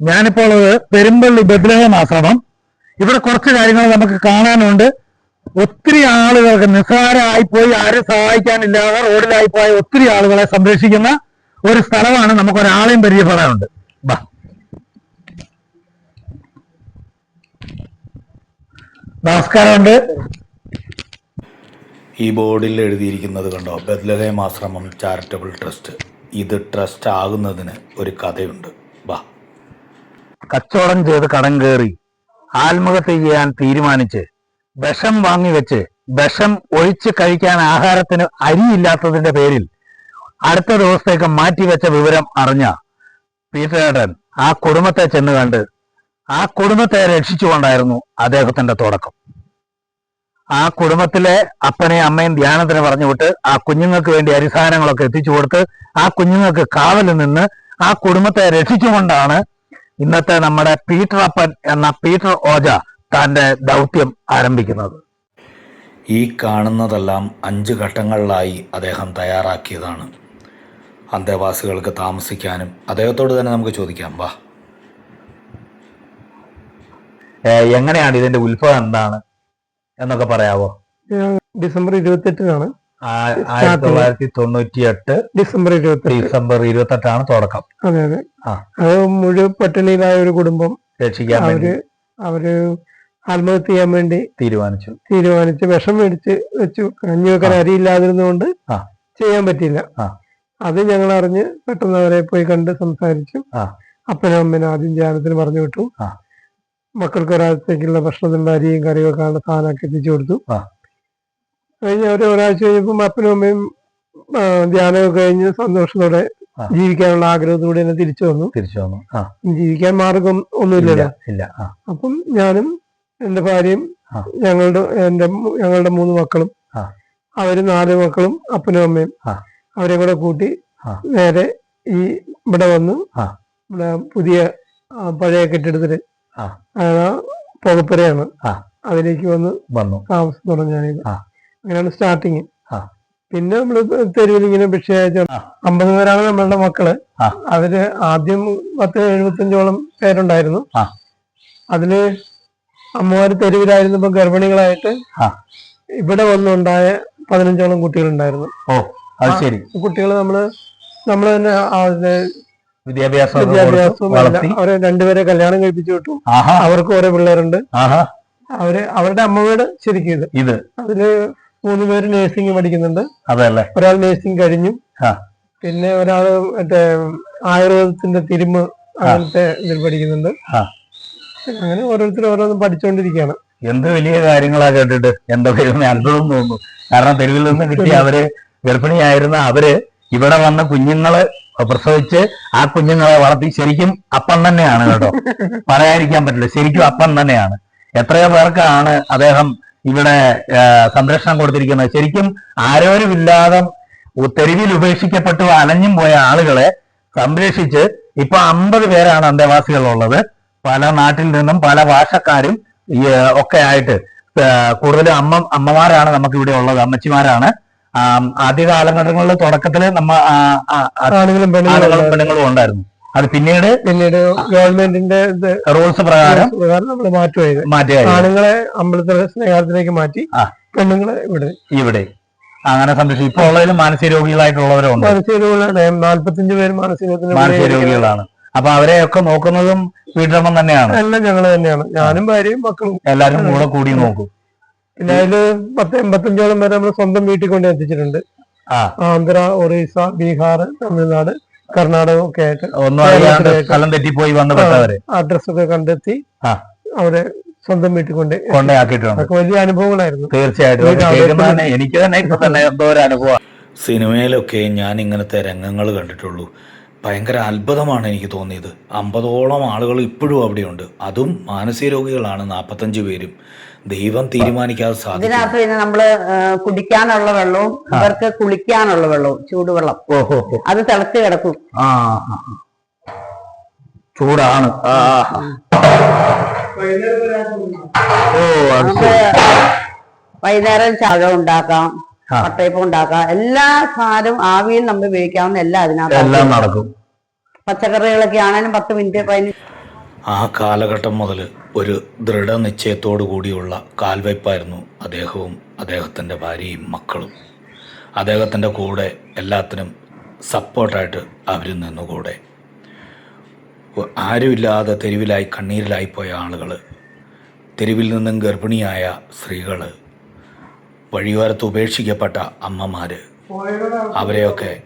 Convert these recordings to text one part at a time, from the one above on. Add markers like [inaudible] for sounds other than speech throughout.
ഞാനിപ്പോൾ പെരുമ്പള്ളി ബദ്രഹം ആശ്രമം ഇവിടെ കുറച്ച് കാര്യങ്ങൾ നമുക്ക് കാണാനുണ്ട്. ഒത്തിരി ആളുകൾക്ക് നിസ്സാരമായി പോയി ആരും സഹായിക്കാനില്ലാതെ റോഡിലായി പോയ ഒത്തിരി ആളുകളെ സംരക്ഷിക്കുന്ന ഒരു സ്ഥലമാണ് നമുക്ക് ഒരാളെയും പരിചയപ്പെടാനുണ്ട്. ബാ. നമസ്കാരമുണ്ട്. ഈ ബോർഡിൽ എഴുതിയിരിക്കുന്നത് കണ്ടോ? ബദ്ലഹേം ആശ്രമം ചാരിറ്റബിൾ ട്രസ്റ്റ്. ഇത് ട്രസ്റ്റ് ആകുന്നതിന് ഒരു കഥയുണ്ട്. കച്ചവടം ചെയ്ത് കടം കയറി ആത്മഹത്യ ചെയ്യാൻ തീരുമാനിച്ച് വിഷം വാങ്ങിവെച്ച് വിഷം ഒഴിച്ച് കഴിക്കാൻ ആഹാരത്തിന് അരിയില്ലാത്തതിന്റെ പേരിൽ അടുത്ത ദിവസത്തേക്ക് മാറ്റിവെച്ച വിവരം അറിഞ്ഞ പീറ്ററേട്ടൻ ആ കുടുംബത്തെ ചെന്ന് കണ്ട് ആ കുടുംബത്തെ രക്ഷിച്ചുകൊണ്ടായിരുന്നു അദ്ദേഹത്തിന്റെ തുടക്കം. ആ കുടുംബത്തിലെ അപ്പനെയും അമ്മയും ധ്യാനത്തിന് പറഞ്ഞു വിട്ട് ആ കുഞ്ഞുങ്ങൾക്ക് വേണ്ടി അരിസാധനങ്ങളൊക്കെ എത്തിച്ചു കൊടുത്ത് ആ കുഞ്ഞുങ്ങൾക്ക് കാവലിൽ നിന്ന് ആ കുടുംബത്തെ രക്ഷിച്ചുകൊണ്ടാണ് ഇന്നത്തെ നമ്മുടെ പീറ്റർ അപ്പൻ എന്ന പീറ്റർ ഓജ തന്റെ ദൗത്യം ആരംഭിക്കുന്നത്. ഈ കാണുന്നതെല്ലാം അഞ്ച് ഘട്ടങ്ങളിലായി അദ്ദേഹം തയ്യാറാക്കിയതാണ്. അന്തേവാസികൾക്ക് താമസിക്കാനും അദ്ദേഹത്തോട് തന്നെ നമുക്ക് ചോദിക്കാം വാ. എങ്ങനെയാണ് ഇതിന്റെ ഉത്ഭവം എന്താണ് എന്നൊക്കെ പറയാവോ? ഡിസംബർ ഇരുപത്തെട്ടിനാണ്. ആയിരത്തി തൊള്ളായിരത്തി തൊണ്ണൂറ്റി എട്ട് ഡിസംബർ ഇരുപത്തി ഡിസംബർ ഇരുപത്തെട്ടാണ് തുടക്കം. അതെ അതെ. അത് മുഴുവൻ പട്ടിണിയിലായ ഒരു കുടുംബം രക്ഷിക്കാൻ അവർ അവർ ആത്മഹത്യ ചെയ്യാൻ വേണ്ടി തീരുമാനിച്ചു. തീരുമാനിച്ച് വിഷം മേടിച്ച് വെച്ചു. കഞ്ഞി വെക്കാൻ അരിയില്ലാതിരുന്നുകൊണ്ട് ചെയ്യാൻ പറ്റിയില്ല. അത് ഞങ്ങൾ അറിഞ്ഞ് പെട്ടെന്ന് അവരെ പോയി കണ്ട് സംസാരിച്ചു. അപ്പനും അമ്മനും ആദ്യം ധ്യാനത്തിന് പറഞ്ഞു വിട്ടു. മക്കൾക്ക് ഒരാഴ്ചത്തേക്കുള്ള ഭക്ഷണത്തിനുള്ള അരിയും കറിയും ഒക്കെ സാധനമൊക്കെ എത്തിച്ചു കൊടുത്തു. കഴിഞ്ഞ് ഒരു ഒരാഴ്ച കഴിഞ്ഞപ്പോൾ അപ്പനും അമ്മയും ധ്യാനം ധ്യാനമൊക്കെ കഴിഞ്ഞ് സന്തോഷത്തോടെ ജീവിക്കാനുള്ള ആഗ്രഹത്തോടെ തന്നെ തിരിച്ചു വന്നു. തിരിച്ചു വന്നു. ജീവിക്കാൻ മാർഗം ഒന്നുമില്ല ഒന്നുമില്ലല്ലോ. ഇല്ല അപ്പം ഞാനും എന്റെ ഭാര്യയും ഞങ്ങളുടെ എന്റെ ഞങ്ങളുടെ മൂന്ന് മക്കളും. അവർ നാല് മക്കളും അപ്പനും അമ്മയും അവരെ കൂടെ കൂട്ടി നേരെ ഈ ഇവിടെ വന്ന് ഇവിടെ പുതിയ പഴയ കെട്ടിടത്തിൽ പുകപ്പുരയാണ്. അതിലേക്ക് വന്ന് വന്നു. താമസം തുടങ്ങിയത് ആ. അങ്ങനെയാണ് സ്റ്റാർട്ടിങ്. പിന്നെ നമ്മൾ തെരുവിൽ ഇങ്ങനെ ഭിക്ഷയച്ച. അമ്പത് പേരാണ് നമ്മളുടെ മക്കൾ. അവർ ആദ്യം പത്ത് എഴുപത്തഞ്ചോളം പേരുണ്ടായിരുന്നു. അതിൽ അമ്മമാര് തെരുവിലായിരുന്നപ്പോ ഗർഭിണികളായിട്ട് ഇവിടെ വന്നുണ്ടായ പതിനഞ്ചോളം കുട്ടികളുണ്ടായിരുന്നു. ശരി. കുട്ടികൾ നമ്മൾ നമ്മൾ തന്നെ വിദ്യാഭ്യാസം വിദ്യാഭ്യാസവും അവരെ രണ്ടുപേരെ കല്യാണം കഴിപ്പിച്ചു വിട്ടു. അവർക്ക് ഓരോ പിള്ളേരുണ്ട്. അവർ അവരുടെ അമ്മയോട് ശരിക്കും ഇത്. ഇത്. അതിൽ മൂന്ന് പേര് നേഴ്സിംഗ് പഠിക്കുന്നുണ്ട്. അതല്ലേ ഒരാൾ നേഴ്സിംഗ് കഴിഞ്ഞു. ആ. പിന്നെ ഒരാൾ മറ്റേ ആയുർവേദത്തിന്റെ തിരുമ് അങ്ങനത്തെ ഇതിൽ പഠിക്കുന്നുണ്ട്. അങ്ങനെ ഓരോരുത്തർ ഓരോന്നും പഠിച്ചുകൊണ്ടിരിക്കുകയാണ് എന്ത് വലിയ കാര്യങ്ങളാ കേട്ടിട്ട്? എന്താ പേരുന്ന അത്ഭുതം തോന്നുന്നു. കാരണം തെരുവിൽ നിന്ന് കിട്ടി അവർ ഗർഭിണിയായിരുന്ന അവർ ഇവിടെ വന്ന കുഞ്ഞുങ്ങളെ പ്രസവിച്ച് ആ കുഞ്ഞുങ്ങളെ വളർത്തി ശരിക്കും അപ്പം തന്നെയാണ് കേട്ടോ. [laughs] പറയാതിരിക്കാൻ പറ്റില്ല. ശരിക്കും അപ്പം തന്നെയാണ്. എത്രയോ പേർക്കാണ് അദ്ദേഹം ഇവിടെ സംരക്ഷണം കൊടുത്തിരിക്കുന്നത്. ശരിക്കും ആരോരുമില്ലാതെ ഇല്ലാതെ തെരുവിൽ ഉപേക്ഷിക്കപ്പെട്ടു അലഞ്ഞും പോയ ആളുകളെ സംരക്ഷിച്ച് ഇപ്പൊ അമ്പത് പേരാണ് അന്തേവാസികളുള്ളത്. പല നാട്ടിൽ നിന്നും പല ഭാഷക്കാരും ഒക്കെ ആയിട്ട് കൂടുതലും അമ്മ അമ്മമാരാണ് നമുക്ക് ഇവിടെ ഉള്ളത് അമ്മച്ചിമാരാണ്. ആദ്യ കാലഘട്ടങ്ങളിൽ തുടക്കത്തിൽ നമ്മ ആളുകളും പെണ്ണുങ്ങളും ഉണ്ടായിരുന്നു. അത് പിന്നീട് പിന്നീട് ഗവൺമെന്റിന്റെ റൂൾസ് പ്രകാരം നമ്മൾ മാറ്റുമായത് മാറ്റി ആണുങ്ങളെ അമ്പലത്തിലെ സ്നേഹത്തിലേക്ക് മാറ്റി. പെണ്ണുങ്ങളെ ഇവിടെ. ഇവിടെ. അങ്ങനെ സംരക്ഷിച്ചു. ഇപ്പൊ ഉള്ളതിലും മാനസിക രോഗികളായിട്ടുള്ളവരുണ്ട്. മാനസിക രോഗികളാണ്. നാല്പത്തിയഞ്ച് പേര് മാനസിക മാനസിക രോഗികളാണ്. അപ്പൊ അവരെ ഒക്കെ നോക്കുന്നതും വീട്ടമ്മ തന്നെയാണ്. എല്ലാം ഞങ്ങൾ തന്നെയാണ്. ഞാനും ഭാര്യയും മക്കളും. എല്ലാരും കൂടെ കൂടി നോക്കും. പിന്നെ അതിൽ പത്ത് എൺപത്തഞ്ചോളം പേരെ നമ്മൾ സ്വന്തം വീട്ടിൽ കൊണ്ട് എത്തിച്ചിട്ടുണ്ട് ആന്ധ്ര ഒറീസ ബീഹാർ തമിഴ്നാട്. കർണാടക ഒക്കെ ആയിട്ട് ഒന്നും അറിയാണ്ട് സ്ഥലം തെറ്റിപ്പോയി വന്ന് പെട്ടവരെ അഡ്രസ് ഒക്കെ കണ്ടെത്തി ആ. അവരെ സ്വന്തം വീട്ടിൽ കൊണ്ട്. കൊണ്ടയാക്കിയിട്ടുണ്ട്. വലിയ അനുഭവങ്ങളായിരുന്നു. തീർച്ചയായിട്ടും. എനിക്ക് തന്നെ ഇപ്പൊ തന്നെ എന്തോ ഒരു അനുഭവം. സിനിമയിലൊക്കെ ഞാൻ ഇങ്ങനത്തെ രംഗങ്ങൾ കണ്ടിട്ടുള്ളൂ. ഭയങ്കര അത്ഭുതമാണ് എനിക്ക് തോന്നിയത്. അമ്പതോളം ആളുകൾ ഇപ്പോഴും അവിടെയുണ്ട്. അതും മാനസിക രോഗികളാണ് നാൽപ്പത്തഞ്ച് പേരും. ദൈവം തീരുമാനിക്കാതെ സാധിക്കും പിന്നെ നമ്മൾ കുടിക്കാനുള്ള വെള്ളവും അവർക്ക് കുളിക്കാനുള്ള വെള്ളവും ചൂടുവെള്ളം. ഓഹോ അത് തിളച്ച് കിടക്കും. ചൂടാണ്. വൈകുന്നേരം ചാഴം ഉണ്ടാക്കാം. പട്ടയപ്പം ഉണ്ടാക്കാം എല്ലാ സാധനവും ആവിയിൽ നമ്മൾ ഉപയോഗിക്കാവുന്ന എല്ലാ അതിനകത്ത്. എല്ലാം നടക്കും. പച്ചക്കറികളൊക്കെ ആണെങ്കിലും പത്ത് മിനിറ്റ് പതിനഞ്ച് ആ കാലഘട്ടം മുതൽ ഒരു ദൃഢനിശ്ചയത്തോടു കൂടിയുള്ള കാൽവയ്പായിരുന്നു അദ്ദേഹവും അദ്ദേഹത്തിന്റെ ഭാര്യയും മക്കളും. അദ്ദേഹത്തിന്റെ കൂടെ എല്ലാത്തിനും സപ്പോർട്ടായിട്ട് അവർ നിന്നുകൂടെ. ആരുമില്ലാതെ തെരുവിലായി കണ്ണീരിലായി പോയ ആളുകൾ തെരുവിൽ നിന്നും ഗർഭിണിയായ സ്ത്രീകൾ വഴിയോരത്ത് ഉപേക്ഷിക്കപ്പെട്ട അമ്മമാർ അവരെയൊക്കെ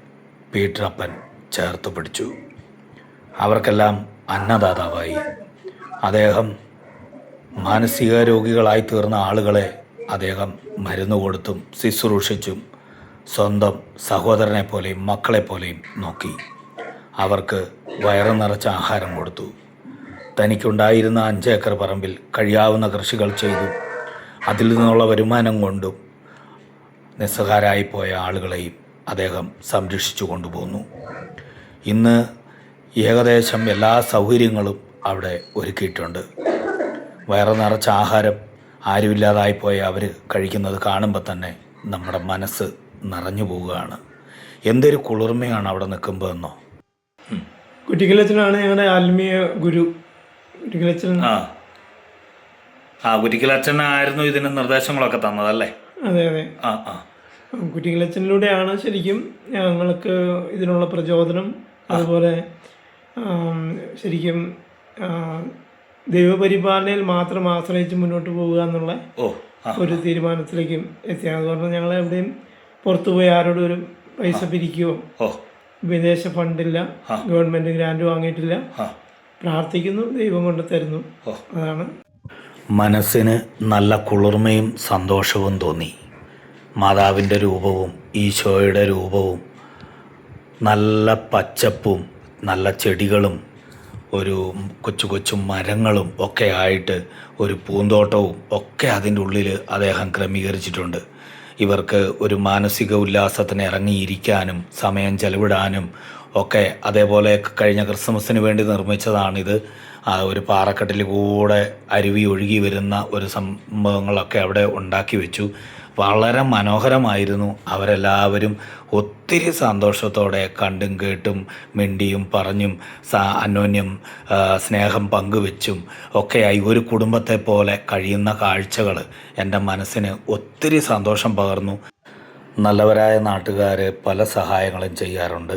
പീറ്ററപ്പൻ ചേർത്ത് പിടിച്ചു. അവർക്കെല്ലാം അന്നദാതാവായി. അദ്ദേഹം മാനസിക രോഗികളായി തീർന്ന ആളുകളെ അദ്ദേഹം മരുന്ന് കൊടുത്തും ശുശ്രൂഷിച്ചും സ്വന്തം സഹോദരനെ പോലെയും മക്കളെ പോലെയും നോക്കി. അവർക്ക് വയറ് നിറച്ച ആഹാരം കൊടുത്തു. തനിക്കുണ്ടായിരുന്ന അഞ്ചേക്കർ പറമ്പിൽ കഴിയാവുന്ന കൃഷികൾ ചെയ്തു. അതിൽ നിന്നുള്ള വരുമാനം കൊണ്ടും നിസ്സഹാരായി പോയ ആളുകളെയും അദ്ദേഹം സംരക്ഷിച്ചു കൊണ്ടുപോന്നു. ഇന്ന് ഏകദേശം എല്ലാ സൗകര്യങ്ങളും അവിടെ ഒരുക്കിയിട്ടുണ്ട്. വയറ് നിറച്ച ആഹാരം ആരുമില്ലാതായിപ്പോയ അവർ കഴിക്കുന്നത് കാണുമ്പോൾ തന്നെ നമ്മുടെ മനസ്സ് നിറഞ്ഞു പോവുകയാണ്. എന്തൊരു കുളിർമയാണ് അവിടെ നിൽക്കുമ്പോൾ എന്നോ? കുറ്റിക്കലച്ചനാണ് ഞങ്ങളുടെ ആത്മീയ ഗുരു. കുറ്റിക്കലച്ചൻ. ആ. ആ കുറ്റിക്കലച്ചനായിരുന്നു ഇതിന് നിർദ്ദേശങ്ങളൊക്കെ തന്നതല്ലേ? അതെ അതെ. ആ ആ. കുറ്റിക്കലച്ചനിലൂടെയാണ് ശരിക്കും ഞങ്ങൾക്ക് ഇതിനുള്ള പ്രചോദനം. അതുപോലെ ശരിക്കും ദൈവപരിപാലനയിൽ മാത്രം ആശ്രയിച്ച് മുന്നോട്ട് പോകുക എന്നുള്ള ഒരു തീരുമാനത്തിലേക്കും എത്തി അതുകൊണ്ട് ഞങ്ങൾ എവിടെയും പുറത്തു പോയി ആരോടും ഒരു പൈസ പിരിക്കുകയോ വിദേശ ഫണ്ടില്ല ഗവൺമെന്റ് ഗ്രാൻഡ് വാങ്ങിയിട്ടില്ല. പ്രാർത്ഥിക്കുന്നു ദൈവം കൊണ്ട് തരുന്നു. അതാണ് മനസ്സിന് നല്ല കുളിർമയും സന്തോഷവും തോന്നി. മാതാവിന്റെ രൂപവും ഈശോയുടെ രൂപവും നല്ല പച്ചപ്പും നല്ല ചെടികളും ഒരു കൊച്ചു കൊച്ചു മരങ്ങളും ഒക്കെ ആയിട്ട് ഒരു പൂന്തോട്ടവും ഒക്കെ അതിന്റെ ഉള്ളിൽ അദ്ദേഹം ക്രമീകരിച്ചിട്ടുണ്ട്. ഇവർക്ക് ഒരു മാനസിക ഉല്ലാസത്തിന് ഇറങ്ങിയിരിക്കാനും സമയം ചെലവിടാനും ഒക്കെ അതേപോലെ കഴിഞ്ഞ ക്രിസ്മസിന് വേണ്ടി നിർമ്മിച്ചതാണിത്. ഒരു പാറക്കെട്ടിൽ കൂടെ അരുവി ഒഴുകി വരുന്ന ഒരു സംഭവങ്ങളൊക്കെ അവിടെ ഉണ്ടാക്കി വെച്ചു. വളരെ മനോഹരമായിരുന്നു. അവരെല്ലാവരും ഒത്തിരി സന്തോഷത്തോടെ കണ്ടും കേട്ടും മിണ്ടിയും പറഞ്ഞും സാ അന്യോന്യം സ്നേഹം പങ്കുവെച്ചും ഒക്കെയായി ഒരു കുടുംബത്തെ പോലെ കഴിയുന്ന കാഴ്ചകൾ എന്റെ മനസ്സിന് ഒത്തിരി സന്തോഷം പകർന്നു. നല്ലവരായ നാട്ടുകാർ പല സഹായങ്ങളും ചെയ്യാറുണ്ട്.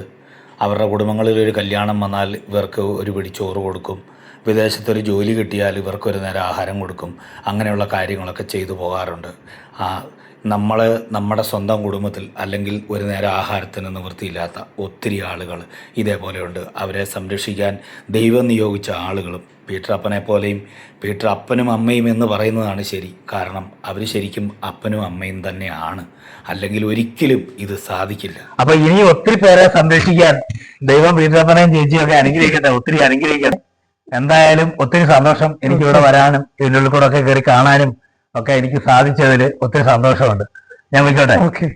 അവരുടെ കുടുംബങ്ങളിൽ ഒരു കല്യാണം വന്നാൽ ഇവർക്ക് ഒരു പിടി ചോറ് കൊടുക്കും. വിദേശത്തൊരു ജോലി കിട്ടിയാൽ ഇവർക്കൊരു നേരം ആഹാരം കൊടുക്കും. അങ്ങനെയുള്ള കാര്യങ്ങളൊക്കെ ചെയ്തു പോകാറുണ്ട്. ആ നമ്മൾ നമ്മുടെ സ്വന്തം കുടുംബത്തിൽ അല്ലെങ്കിൽ ഒരു നേരം ആഹാരത്തിന് നിവൃത്തിയില്ലാത്ത ഒത്തിരി ആളുകൾ ഇതേപോലെയുണ്ട്. അവരെ സംരക്ഷിക്കാൻ ദൈവം നിയോഗിച്ച ആളുകളും പീറ്റർ അപ്പനെ പോലെയും പീറ്റർ അപ്പനും അമ്മയും എന്ന് പറയുന്നതാണ് ശരി. കാരണം അവർ ശരിക്കും അപ്പനും അമ്മയും തന്നെയാണ്. അല്ലെങ്കിൽ ഒരിക്കലും ഇത് സാധിക്കില്ല. അപ്പൊ ഇനി ഒത്തിരി പേരെ സംരക്ഷിക്കാൻ ദൈവം പീറ്റർ ചേച്ചിയും ഒക്കെ അനുഗ്രഹിക്കട്ടെ ഒത്തിരി അനുഗ്രഹിക്കട്ടെ. എന്തായാലും ഒത്തിരി സന്തോഷം എനിക്ക് ഇവിടെ വരാനും ഇതിന്റെ കൂടെ ഒക്കെ കയറി കാണാനും ഒക്കെ എനിക്ക് സാധിച്ചതിൽ ഒത്തിരി സന്തോഷമുണ്ട്. ഞാൻ വിളിക്കോട്ടെ ഓക്കെ.